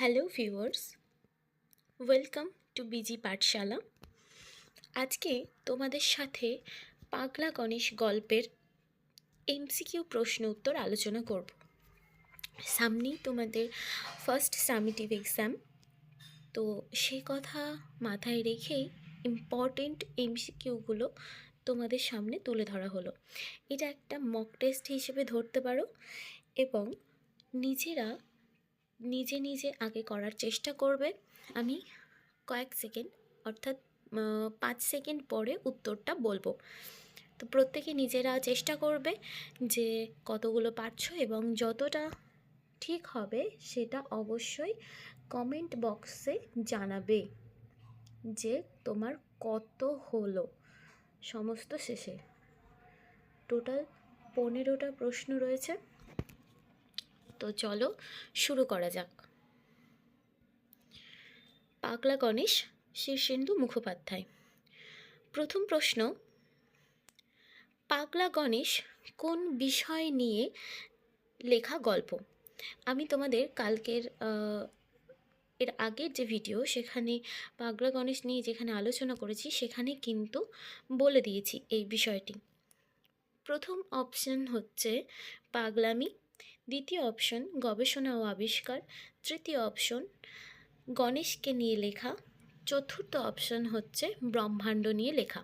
Hello viewers welcome to BG Pathshala আজকে তোমাদের সাথে পাগলা গণেশ গল্পের এমসিকিউ প্রশ্ন উত্তর আলোচনা করব। সামনেই তোমাদের ফার্স্ট সামিটিভ এক্সাম তো সেই কথা মাথায় রেখেই ইম্পর্টেন্ট এমসিকিউগুলো তোমাদের সামনে তুলে ধরা হলো। এটা একটা মক টেস্ট হিসেবে ধরতে পারো এবং নিজেরা নিজে নিজে আগে করার চেষ্টা করবে। আমি কয়েক সেকেন্ড, অর্থাৎ পাঁচ সেকেন্ড পরে উত্তরটা বলব। তো প্রত্যেকে নিজেরা চেষ্টা করবে যে কতগুলো পারছ এবং যতটা ঠিক হবে সেটা অবশ্যই কমেন্ট বক্সে জানাবে যে তোমার কত হলো সমস্ত শেষে। টোটাল পনেরোটা প্রশ্ন রয়েছে। তো চলো শুরু করা যাক। পাগলা গণেশ, শীর্ষেন্দু মুখোপাধ্যায়। প্রথম প্রশ্ন, পাগলা গণেশ কোন বিষয় নিয়ে লেখা গল্প? আমি তোমাদের কালকের এর আগের যে ভিডিও সেখানে পাগলা গণেশ নিয়ে যেখানে আলোচনা করেছি সেখানে কিন্তু বলে দিয়েছি এই বিষয়টি। প্রথম অপশন হচ্ছে পাগলামি দ্বিতীয় অপশন গবেষণা ও আবিষ্কার। তৃতীয় অপশন গণেশকে নিয়ে লেখা। চতুর্থ অপশন হচ্ছে, ব্রহ্মাণ্ড নিয়ে লেখা।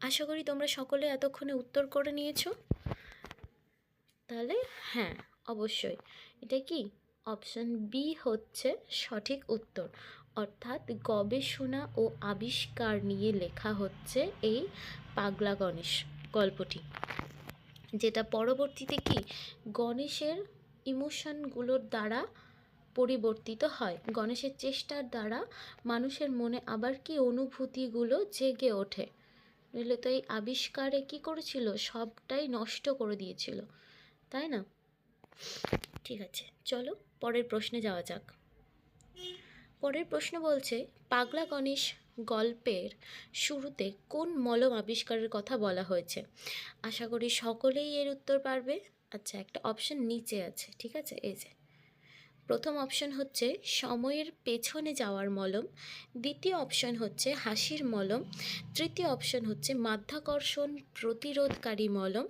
আশা করি তোমরা সকলে এতক্ষণে উত্তর করে নিয়েছো। তাহলে হ্যাঁ অবশ্যই। এটা কি? অপশন বি হচ্ছে, সঠিক উত্তর। অর্থাৎ গবেষণা ও আবিষ্কার নিয়ে লেখা হচ্ছে এই পাগলা গণেশ গল্পটি। যেটা পরবর্তীতে কি গণেশের ইমোশনগুলোর দ্বারা পরিবর্তিত হয়। গণেশের চেষ্টার দ্বারা মানুষের মনে আবার কি অনুভূতিগুলো জেগে ওঠে? নইলে তো এই আবিষ্কারে কি করেছিল? সবটাই নষ্ট করে দিয়েছিল। তাই না? ঠিক আছে, চলো পরের প্রশ্নে যাওয়া যাক। পরের প্রশ্ন বলছে, পাগলা গণেশ গল্পের শুরুতে কোন মলম আবিষ্কারের কথা বলা হয়েছে? আশা করি সকলেই এর উত্তর পারবে। আচ্ছা একটা অপশন নিচে আছে, ঠিক আছে? এই যে। প্রথম অপশন হচ্ছে, সময়ের পেছনে যাওয়ার মলম। দ্বিতীয় অপশন হচ্ছে, হাসির মলম। তৃতীয় অপশন হচ্ছে, মাধ্যাকর্ষণ প্রতিরোধকারী মলম।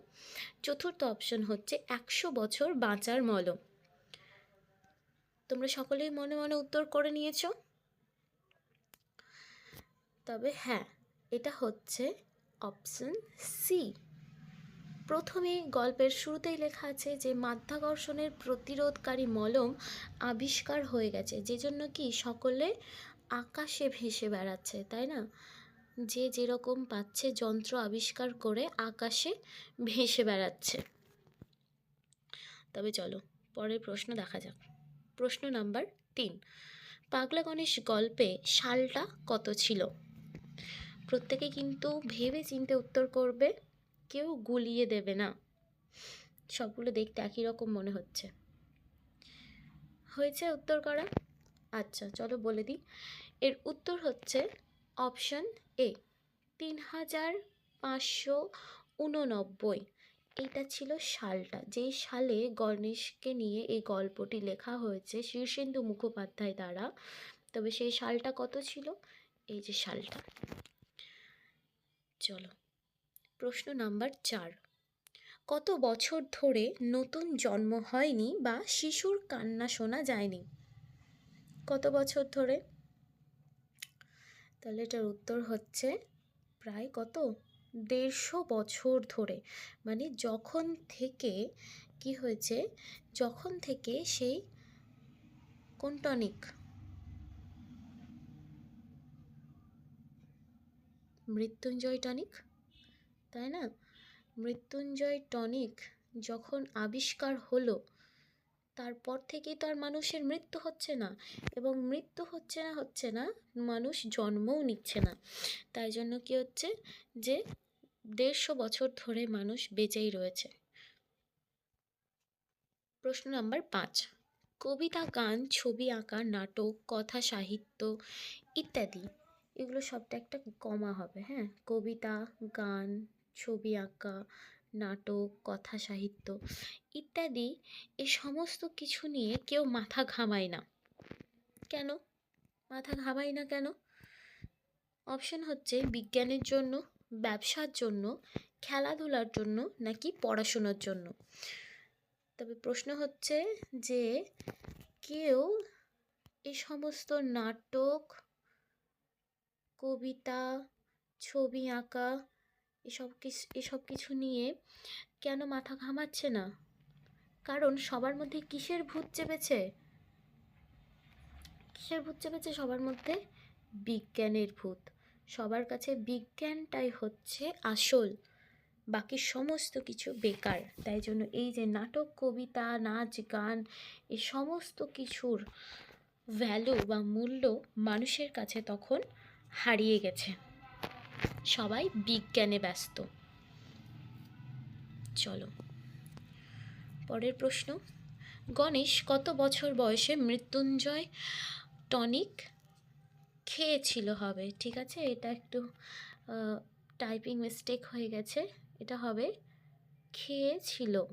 চতুর্থ অপশন হচ্ছে, একশো বছর বাঁচার মলম। তোমরা সকলেই মনে মনে উত্তর করে নিয়েছো? তবে হ্যাঁ এটা হচ্ছে অপশন সি প্রথমে গল্পের শুরুতেই লেখা আছে যে মাধ্যাকর্ষণের প্রতিরোধকারী মলম আবিষ্কার হয়ে গেছে, যে জন্য কি সকলে আকাশে ভেসে বেড়াচ্ছে, তাই না? যে যেরকম পাচ্ছে যন্ত্র আবিষ্কার করে আকাশে ভেসে বেড়াচ্ছে। তবে চলো, পরের প্রশ্ন দেখা যাক। প্রশ্ন নাম্বার তিন। পাগলা গণেশ গল্পে সালটা কত ছিল? প্রত্যেকে কিন্তু ভেবে চিন্তে উত্তর করবে, কেউ গুলিয়ে দেবে না। সবগুলো দেখতে একই রকম মনে হচ্ছে। হয়েছে উত্তর করা? আচ্ছা চলো বলে দিই। এর উত্তর হচ্ছে অপশন এ, তিন হাজার পাঁচশো উননব্বই। এইটা ছিল সালটা যেই সালে গণেশকে নিয়ে এই গল্পটি লেখা হয়েছে শীর্ষেন্দু মুখোপাধ্যায় দ্বারা। তবে সেই সালটা কত ছিল? এই যে সালটা চলো, প্রশ্ন নাম্বার চার। কত বছর ধরে নতুন জন্ম হয়নি বা শিশুর কান্না শোনা যায়নি? কত বছর ধরে? তাহলে এটার উত্তর হচ্ছে প্রায় কত? দেড়শো বছর ধরে। মানে যখন থেকে, কি হয়েছে? যখন থেকে সেই কোন টনিক মৃত্যুঞ্জয় টনিক, তাই না? মৃত্যুঞ্জয় টনিক যখন আবিষ্কার হলো তারপর থেকেই তো আর মানুষের মৃত্যু হচ্ছে না। এবং মৃত্যু হচ্ছে না হচ্ছে না, মানুষ জন্মও নিচ্ছে না। তাই জন্য কি হচ্ছে যে দেড়শো বছর ধরে মানুষ বেঁচেই রয়েছে। প্রশ্ন নাম্বার পাঁচ। কবিতা, গান, ছবি আঁকা, নাটক, কথা, সাহিত্য ইত্যাদি, এগুলো সবটা একটা কমা হবে হ্যাঁ? কবিতা, গান, ছবি আঁকা নাটক, কথা সাহিত্য ইত্যাদি এই সমস্ত কিছু নিয়ে কেউ মাথা ঘামায় না। কেন? মাথা ঘামাই না কেন? অপশন হচ্ছে বিজ্ঞানের জন্য, ব্যবসার জন্য, খেলাধুলার জন্য নাকি পড়াশোনার জন্য। তবে প্রশ্ন হচ্ছে যে কেউ এই সমস্ত নাটক, কবিতা, ছবি আঁকা এসব কিছু এসব কিছু নিয়ে কেন মাথা ঘামাচ্ছে না? কারণ সবার মধ্যে কিসের ভূত চেপেছে? কিসের ভূত চেপেছে? সবার মধ্যে বিজ্ঞানের ভূত। সবার কাছে বিজ্ঞানটাই হচ্ছে আসল। বাকি সমস্ত কিছু বেকার। তাই জন্য এই যে নাটক, কবিতা, নাচ, গান এই সমস্ত কিছুর ভ্যালু বা মূল্য মানুষের কাছে তখন হারিয়ে গেছে। সবাই বিজ্ঞানে ব্যস্ত। চলো। পরের প্রশ্ন। গণেশ কত বছর বয়সে মৃত্যুঞ্জয় টনিক খেয়েছিল হবে? ঠিক আছে, এটা একটু টাইপিং মিস্টেক হয়ে গেছে। এটা হবে, খেয়েছিল।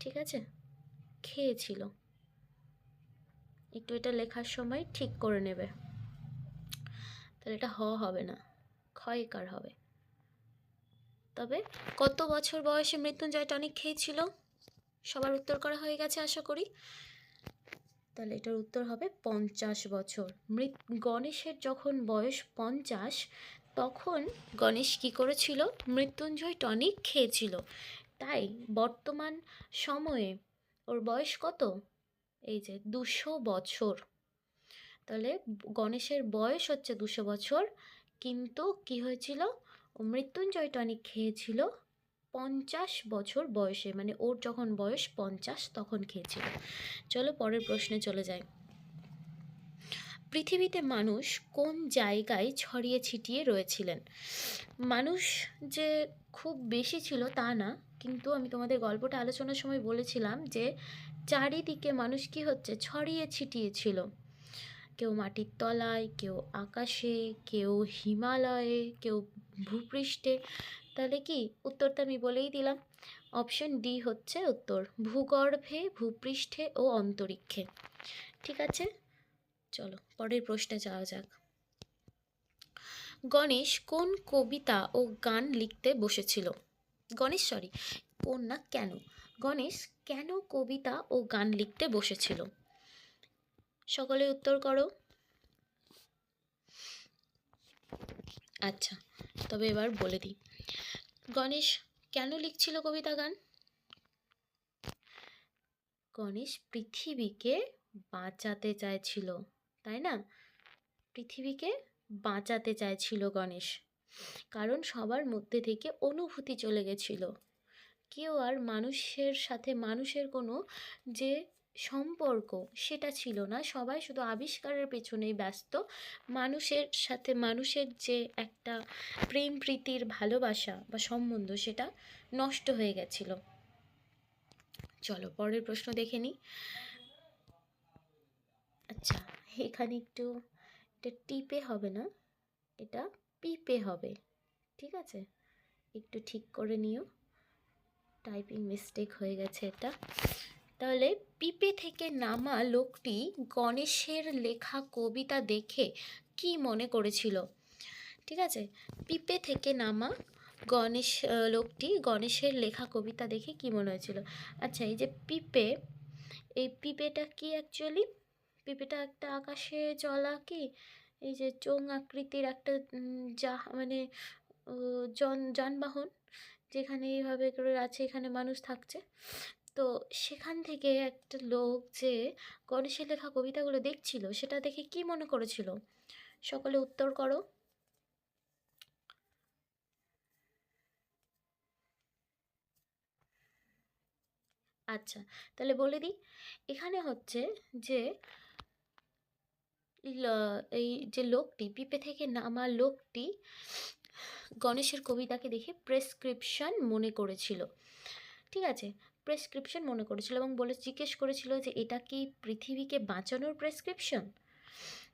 ঠিক আছে? খেয়েছিল। একটু এটা লেখার সময় ঠিক করে নেবে। তাহলে এটা হ হবে না। ক্ষয়কার হবে। তবে কত বছর বয়সে মৃত্যুঞ্জয় টনিক খেয়েছিল? সবার উত্তর করা হয়ে গেছে আশা করি। তাহলে এটার উত্তর হবে পঞ্চাশ বছর। মৃত, গণেশের যখন বয়স পঞ্চাশ, তখন গণেশ কী করেছিল? মৃত্যুঞ্জয় টনিক খেয়েছিল। তাই বর্তমান সময়ে ওর বয়স কত? এই যে দুশো বছর। তাহলে গণেশের বয়স হচ্ছে দুশো বছর, কিন্তু কি হয়েছিল? মৃত্যুঞ্জয় টনিক খেয়েছিল পঞ্চাশ বছর বয়সে মানে ওর যখন বয়স পঞ্চাশ তখন খেয়েছিল। চলো পরের প্রশ্নে চলে যাই। পৃথিবীতে মানুষ কোন জায়গায় ছড়িয়ে ছিটিয়ে রয়েছিলেন? মানুষ যে খুব বেশি ছিল তা না, কিন্তু আমি তোমাদের গল্পটা আলোচনার সময় বলেছিলাম যে চারিদিকে মানুষ কি হচ্ছে ছড়িয়ে ছিটিয়ে ছিল। কেউ মাটির তলায়, কেউ আকাশে, কেউ হিমালয়ে, কেউ ভূপৃষ্ঠে। তাহলে কি? উত্তরটা আমি বলেই দিলাম। অপশন ডি হচ্ছে উত্তর। ভূগর্ভে, ভূপৃষ্ঠে ও অন্তরিক্ষে। ঠিক আছে? চলো, পরের প্রশ্নে যাওয়া যাক। গণেশ কোন কবিতা ও গান লিখতে বসেছিল? গণেশ সরি কোন না কেন? গণেশ কেন কবিতা ও গান লিখতে বসেছিল? সকলে উত্তর করো। আচ্ছা তবে এবার বলে দিই। গণেশ কেন লিখছিল কবিতা গান? গণেশ পৃথিবীকে বাঁচাতে চাইছিল, তাই না? পৃথিবীকে বাঁচাতে চাইছিল গণেশ, কারণ সবার মধ্যে থেকে অনুভূতি চলে গেছিল। কেউ আর মানুষের সাথে, মানুষের কোনো যে সম্পর্ক সেটা ছিল না। সবাই শুধু আবিষ্কারের পেছনেই ব্যস্ত। মানুষের সাথে মানুষের যে একটা প্রেম, প্রীতির ভালোবাসা বা সম্বন্ধ সেটা নষ্ট হয়ে গেছিল। চলো পরের প্রশ্ন দেখে নিই। আচ্ছা এখানে একটু, এটা টিপে হবে না, এটা পিপে হবে, ঠিক আছে? একটু ঠিক করে নিও। টাইপিং মিস্টেক হয়ে গেছে এটা। তাহলে পিপে থেকে নামা লোকটি গণেশের লেখা কবিতা দেখে কি মনে করেছিল? ঠিক আছে? পিপে থেকে নামা গণেশ লোকটি গণেশের লেখা কবিতা দেখে কি মনে হয়েছিল? আচ্ছা এই যে পিপে, এই পিপেটা কি অ্যাকচুয়ালি পিপেটা একটা আকাশে চলা কি? এই যে চোং আকৃতির একটা যা মানে যানবাহন? যেখানে এইভাবে করে আছে, এখানে মানুষ থাকছে। তো সেখান থেকে একটা লোক যে গণেশের লেখা কবিতাগুলো দেখছিল, সেটা দেখে কি মনে করেছিল? সকলে উত্তর করো। আচ্ছা তাহলে বলে দিই। এখানে হচ্ছে যে এই যে লোকটি, পিপে থেকে নামা লোকটি গণেশের কবিতাকে দেখে প্রেসক্রিপশন মনে করেছিল। ঠিক আছে? প্রেসক্রিপশন মনে করেছিল এবং বলে, জিজ্ঞেস করেছিল যে, এটা কি পৃথিবীকে বাঁচানোর প্রেসক্রিপশন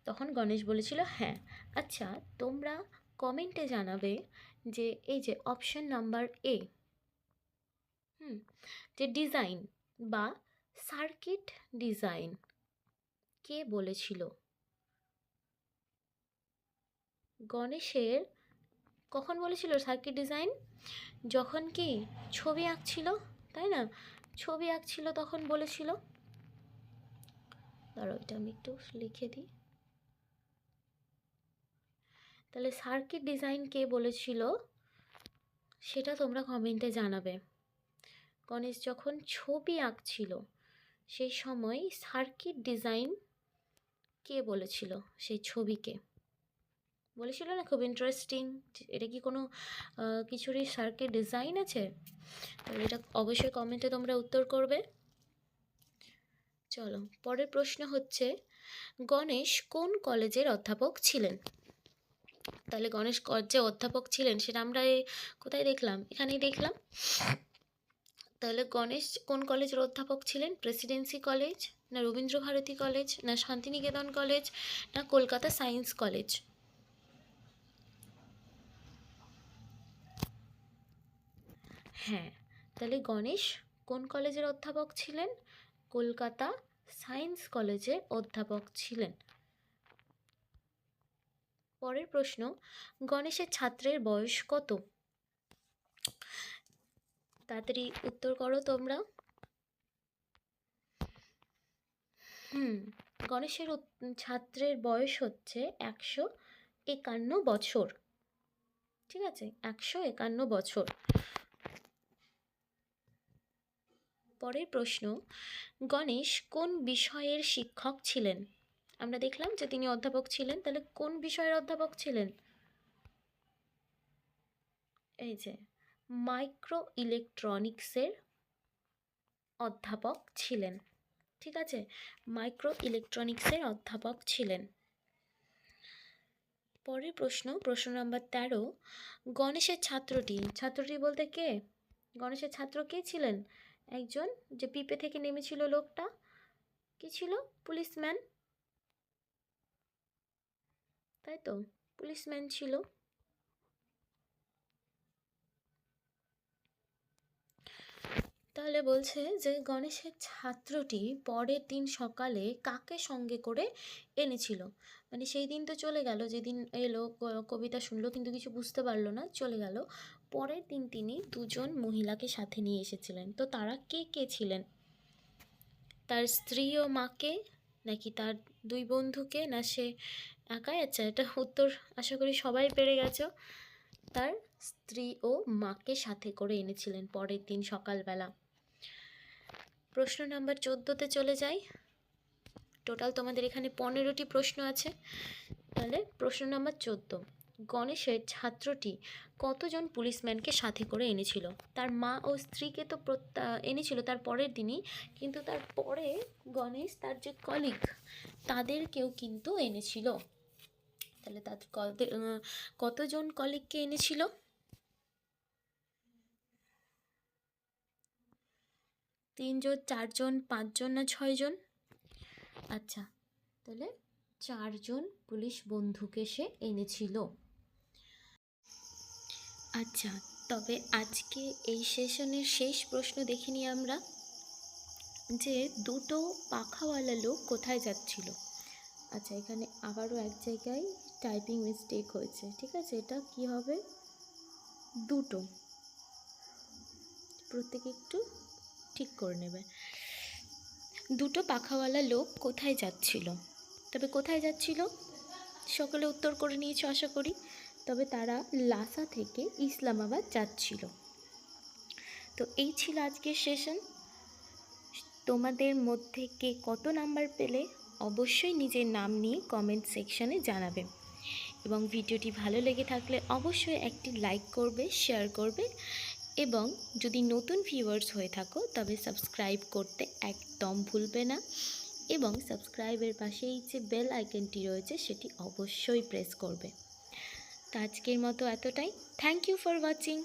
তখন গণেশ বলেছিল হ্যাঁ। আচ্ছা তোমরা কমেন্টে জানাবে যে, এই যে অপশন নাম্বার এ হুম, যে ডিজাইন বা সার্কিট ডিজাইন কে বলেছিল? গণেশের কখন বলেছিল সার্কিট ডিজাইন যখন কি ছবি আঁকছিল, তাই না? ছবি আঁকছিল তখন বলেছিল। ধরো এটা আমি একটু লিখে দিই। তাহলে সার্কিট ডিজাইন কে বলেছিল, সেটা তোমরা কমেন্টে জানাবে। গণেশ, যখন ছবি আঁকছিল, সেই সময় সার্কিট ডিজাইন কে বলেছিল, সেই ছবিকে? বলেছিল না, খুব ইন্টারেস্টিং এটা কি কোনো কিছুরই সার্কিট ডিজাইন আছে? তাহলে এটা অবশ্যই কমেন্টে তোমরা উত্তর করবে। চলো, পরের প্রশ্ন হচ্ছে, গণেশ কোন কলেজের অধ্যাপক ছিলেন? তাহলে গণেশ যে অধ্যাপক ছিলেন, সেটা আমরা কোথায় দেখলাম? এখানেই দেখলাম। তাহলে গণেশ কোন কলেজের অধ্যাপক ছিলেন? প্রেসিডেন্সি কলেজ না রবীন্দ্রভারতী কলেজ না শান্তিনিকেতন কলেজ না কলকাতা সায়েন্স কলেজ হ্যাঁ তাহলে গণেশ কোন কলেজের অধ্যাপক ছিলেন? কলকাতা সায়েন্স কলেজের অধ্যাপক ছিলেন। পরের প্রশ্ন, গণেশের ছাত্রের বয়স কত? তাড়াতাড়ি উত্তর করো তোমরা। হুম, গণেশের ছাত্রের বয়স হচ্ছে একশো একান্ন বছর। ঠিক আছে, একশো একান্ন বছর। পরের প্রশ্ন, গণেশ কোন বিষয়ের শিক্ষক ছিলেন? আমরা দেখলাম যে তিনি অধ্যাপক ছিলেন, তাহলে কোন বিষয়ের অধ্যাপক ছিলেন? এই যে মাইক্রো ইলেকট্রনিক্সের অধ্যাপক ছিলেন, ঠিক আছে? মাইক্রো ইলেকট্রনিক্সের অধ্যাপক ছিলেন। পরের প্রশ্ন প্রশ্ন নাম্বার তেরো, গণেশের ছাত্রটি ছাত্রটি বলতে কে? গণেশের ছাত্র কে ছিলেন? একজন যে পিপে থেকে নেমেছিল লোকটা। কি ছিল? পুলিশম্যান। তাই তো, পুলিশম্যান ছিল। তাহলে বলছে যে গণেশের ছাত্রটি পরের দিন সকালে কাকে সঙ্গে করে এনেছিল? মানে সেই দিন তো চলে গেল, যেদিন এলো কবিতা শুনলো, কিন্তু কিছু বুঝতে পারল না, চলে গেল। পরের দিন তিনি দুজন মহিলাকে সাথে নিয়ে এসেছিলেন। তো তারা কে কে ছিলেন? তার স্ত্রী ও মাকে নাকি তার দুই বন্ধুকে? না সে একাই? আচ্ছা এটা উত্তর আশা করি সবাই পেরে গেছো। তার স্ত্রী ও মাকে সাথে করে এনেছিলেন পরের দিন সকালবেলা। প্রশ্ন নাম্বার চোদ্দোতে চলে যাই। টোটাল তোমাদের এখানে পনেরোটি প্রশ্ন আছে। তাহলে প্রশ্ন নাম্বার চোদ্দ। গণেশের ছাত্রটি কতজন পুলিশম্যানকে সাথে করে এনেছিল? তার মা ও স্ত্রীকে তো প্রত্যা- এনেছিল তার পরের দিনই, কিন্তু তার পরে গণেশ, তার যে কলিগ তাদেরকেও কিন্তু এনেছিল। তাহলে কত- কতজন কলিগকে এনেছিল? তিনজন, চারজন, পাঁচজন না ছয়জন? আচ্ছা তাহলে চারজন পুলিশ বন্ধুকে সে এনেছিল। আচ্ছা তবে আজকে এই সেশনের শেষ প্রশ্ন দেখে নিই আমরা, যে দুটো পাখাওয়ালা লোক কোথায় যাচ্ছিল? আচ্ছা এখানে আবারও এক জায়গায় টাইপিং মিস্টেক হয়েছে, ঠিক আছে? এটা কি হবে? দুটো। প্রত্যেকে একটু ঠিক করে নেবে। দুটো পাখাওয়ালা লোক কোথায় যাচ্ছিল? তবে কোথায় যাচ্ছিল? সকলে উত্তর করে নিয়েছো, আশা করি। তবে তারা লাসা থেকে ইসলামাবাদ যাচ্ছিল। তো এই ছিল আজকের সেশন। তোমাদের মধ্যে কে কত নাম্বার পেলে অবশ্যই নিজের নাম নিয়ে কমেন্ট সেকশনে জানাবে। এবং ভিডিওটি ভালো লেগে থাকলে অবশ্যই একটি লাইক করবে শেয়ার করবে এবং যদি নতুন ভিউয়ার্স হয়ে থাকো তবে সাবস্ক্রাইব করতে একদম ভুলবে না। এবং সাবস্ক্রাইবের পাশেই যে বেল আইকনটি রয়েছে সেটি অবশ্যই প্রেস করবে। তো আজকের মতো এতটাই। Thank you for watching